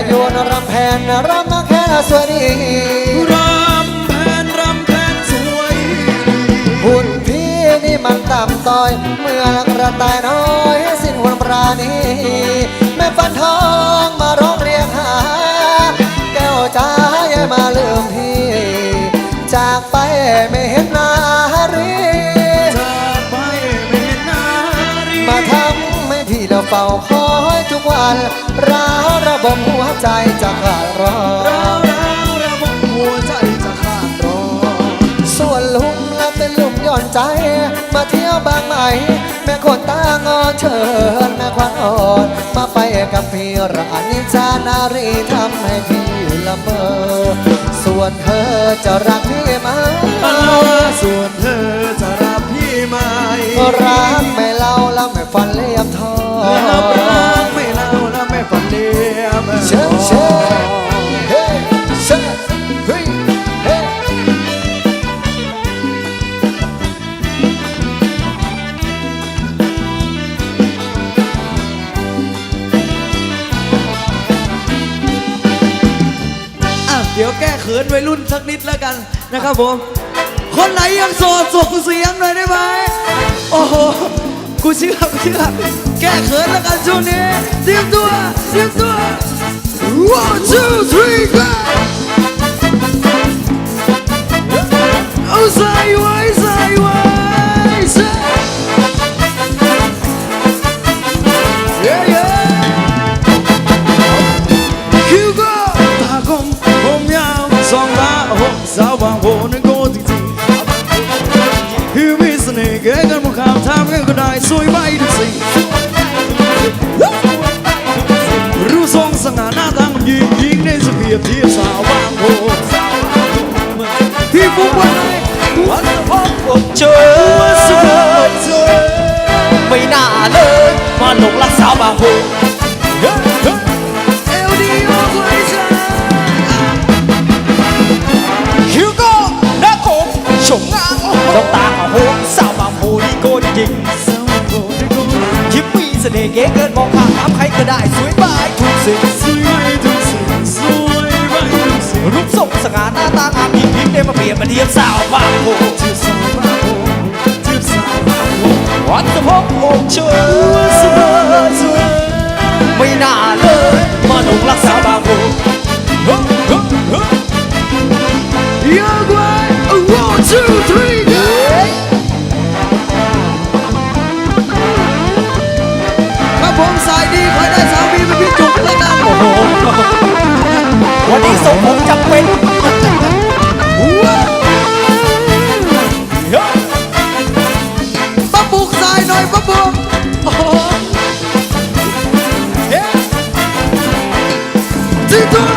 ยวนรำแพนรำมาแค่สวยดีรำแพนรำแพนสวยหุ่นพี่นี่มันต่ำต้อย เมื่อกระต่ายน้อยสิ้นหุ่นปราณีแม่ฟันทองมาร้องเรียกหา แก้วจ้าอย่ามาลืมพี่ จากไปไม่เห็นหนารีจากไปไม่เห็นหนารีมาทำให้พี่เราเฝ้าคอยทุกวันร้าวระ บมหัวใจจะขาดรอเราเราระบบหัวใจจะขาดรอส่วนลุมและเป็นลุมย้อนใจ มาเที่ยวบางไหมแม่คนตางอนเชิญแม่ควันอ่อนมาไปกับพี่รันนิจานารีทำให้พี่ละเมอ ส่วนเธอจะรัก วัยรุ่นสักนิดแล้วกันนะครับผม คนไหนยังโสดส่งเสียงหน่อยได้ไหมโอ้โหกูเชื่อกูเชื่อแก้เขินแล้วกันช่วงนี้เตรียมตัวเตรียมตัว one two three go พี่มีเสน่ห์เก๋กันหมดข่าวทำกันก็ได้สวยไปทุกสิ่งรู้ทรงสง่าหน้าตามัน พนี่โกนจริงสาวบางโหนี่โกทิปมีเสน่ห์เก๋เกินมองข้าน้ำใครก็ได้สวยบายทุกสิ่งสวยทุกสิ่งสวยไปทุกสิ่งรูปทรงสง่าหน้าตางามยิ่งยิ้มได้มาเปรียบมาเทียบสาวบางโพเทียบสาวบางโหเทียบสาวบางโหวัดสะพกอกเชิญสวยไม่น่าเลยมาหลงรักสาวบางโพ ผมสายดีคอยได้สามีเป็นพี่จุกแล้วกันโอ้โหวันนี้ส่งผมจำเป็นป้าปุกสายหน่อยป้าปุกโอ้โหเฮ้จิตตัว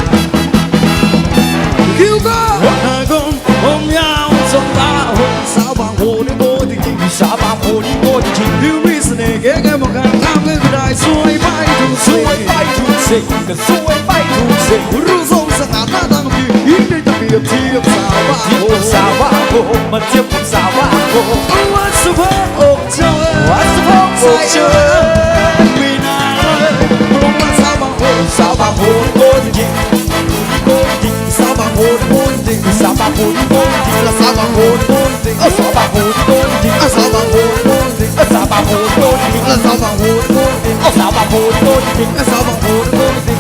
คิวก็หน้ากลมผมยาวสองตาหกสาวบางโหนี่โบจริงๆสาวบางโพนี่โกนจริงผิ ทุกสิ่งก็สวยไปทุกสิ่งรู้ทรงสง่าหน้าตาของพี่ยิ่งได้จะเปรียบเทียบสาวบ้าเทียบโอ้กับสาวบางโพมาเทียบกับสาวบางโพวัดสะโพกอกเจ้าเอ๋ยวัดสะโพกอกเจ้าเ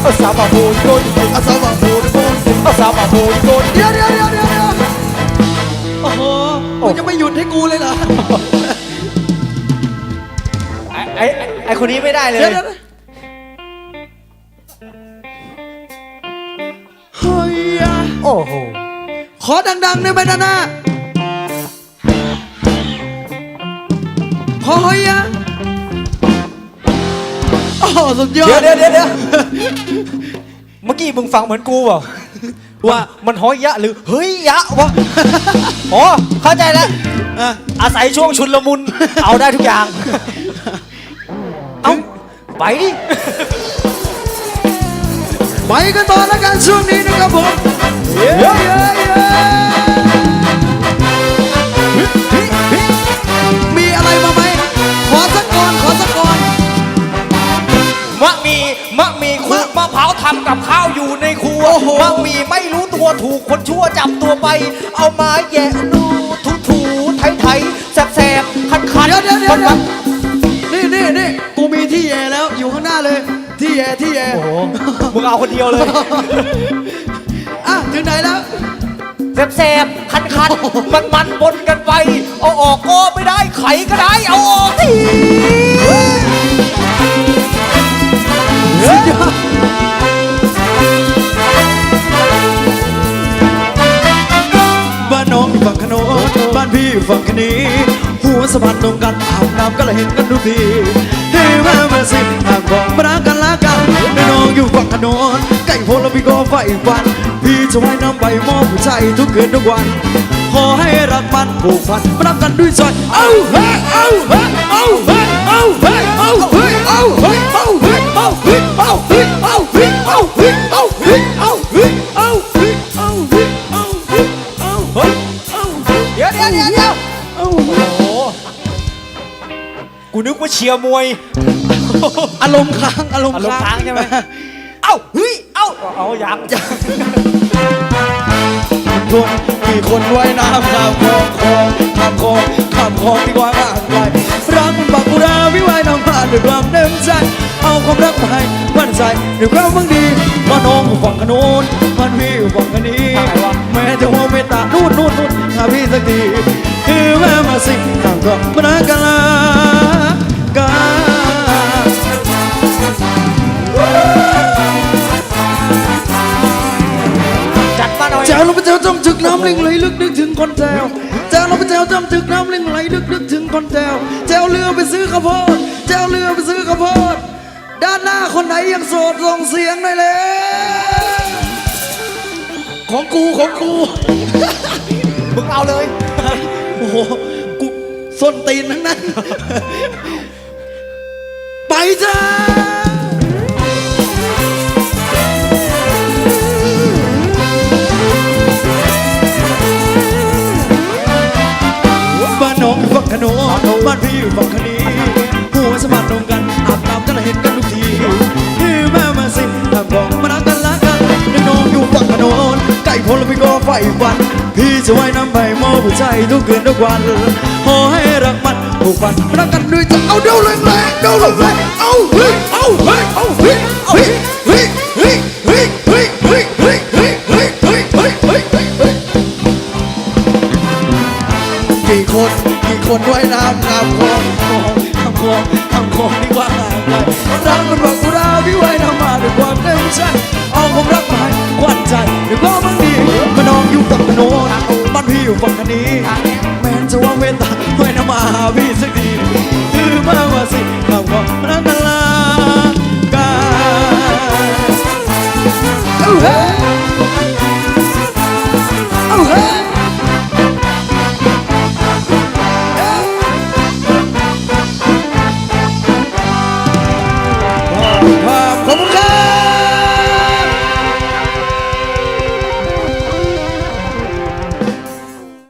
อ๋ยไม่นานเลยลงมาสาวบางโพสาวบางโพนี่โกนจริงโกนจริงสาวบางโพโกนจริงสาวบางโพนี่โกนจริงและสาวบางโพโกนจริงเออสาวบางโพนี่โกนจริงอะสาวบางโพโกนจริงเออสาวบางโพนี่โกนจริงและสาวบางโพโกนจริงเอาสาวบางโพนี่โกนจริงอะสาวบางโพโกนจริงเอาสาวบางโพนี่โกนจริงอะสาวบางโพโกนจริงเอาสาวบางโพนี่โกนจริงเดี๋ยวเดี๋ยวเดี๋ยวเดี๋ยวเดี๋ยวโอ้โหมึงจะไม่หยุดให้กูเลยเหรอไอ้ไอ้ไอ้คนนี้ไม่ได้เลยเดี๋ยวเดี๋ยวเฮ้ยอะโอ้โหขอดังๆได้ไหมนะนะขอเฮ้ยอะโอ้โหสุดยอเดี๋ยวดเดี๋ยวเดี๋ยวเดี๋ยวเมื่อกี้มึงฟังเหมือนกูเปล่าว่ามันห้อยยะหรือเฮ้ยยะวะอ๋อเข้าใจแล้วอะ อาศัยช่วงชุนละมุน เอาได้ทุกอย่าง เอาไปดิ ไปกันต่อแล้วกันช่วงนี้นะครับผม เย้เย้เย้ กคนชั่วจับตัวไป เอามาแย่ดูถูถูไถไถแสบแสบคันคันเดี๋ยวเดี๋ยวเดี๋ยวมันเดี๋มัยวนนี่นี่นี่กูมีที่แย่แล้วอยู่ข้างหน้าเลย ที่แย่ที่แย่โอ้โหมึงเอาคนเดียวเลย อะถึงไหนแล้ว แสบแสบคันคันมันมันปนกันไป เอาออกก็ไม่ได้ไขก็ได้ เอาออกทีสุดยอด พี่ฝั่งคนี้ หัวสะพานตรงกันอาบน้ำก็เลยเห็นกันทุกทีเฮ้ยมามาสิหากบอกมารักกันละกันแน่น้องอยู่ฝั่งถนนใก่พลแล้วพี่ก็ไฟฟัน พี่จะไว้น้ำใบมอบหัวใจทุกคืนทุกวัน ขอให้รักมันผูกพันมารักกันด้วยใจเอ้าเฮ้เอ้าเฮ้ ว่าเชียร์มวย อารมณ์ค้างอารมณ์อารมณ์ค้าค้างงใช่ไหม เอ้าเฮ้ยเอ้าเอายังทวงกี่คนไว้น้ำข้ามคลองคลองข้ามคลองข้ามคลองที่กว้างอ่างไกลรักมันบักบุราวิไว้น้ำผ่านด้วยความเต็มใจ เอาความรักไปมั่นใจด้วยความบังดีมาน้องอยู่ฝั่งขนนมันพี่อยู่ฝั่งคนนี้ทางไหนวะแม้จะว่าไม่ตานู่นนู่นนู่นหาพี่สักทีคือแม่มาสิต่างก็มารักกันละ ลิงไหลลึกนึกถึงคนแจวเจ้าลงไปเจ้าจำถึกน้ำลิงไหลลึกนึกถึงคนแจวเจ้าเรือไปซื้อข้าวโพดเจ้าเรือไปซื้อข้าวโพดด้านหน้าคนไหนยังโสดส่งเสียงหน่อยเลยของกูของกูมึงเอาเลย โอ้โหกูส้นตีนทั้งนั้น ไปจ้า บอยู่ฝั่งคนี้ หัวสะพานตรงกันอาบน้ำกันเห็นกันทุกทีพี่แม่มาสิถ้าบอกมารักกันละกันน้องอยู่ฝั่งขนนไก่พลพี่ก็ไฟฟัน พี่จะว่ายน้ำไปมอบหัวใจทุกคืนทุกวันขอให้รักมันผูกพันรักกันด้วยใจเอาเดียวแรงแรงเดียวแรงแรงเอาเฮ้ยเอาเฮ้ยเอาเฮ้ยเฮ้ยเฮ้ย พี่อยู่ฝั่งนี้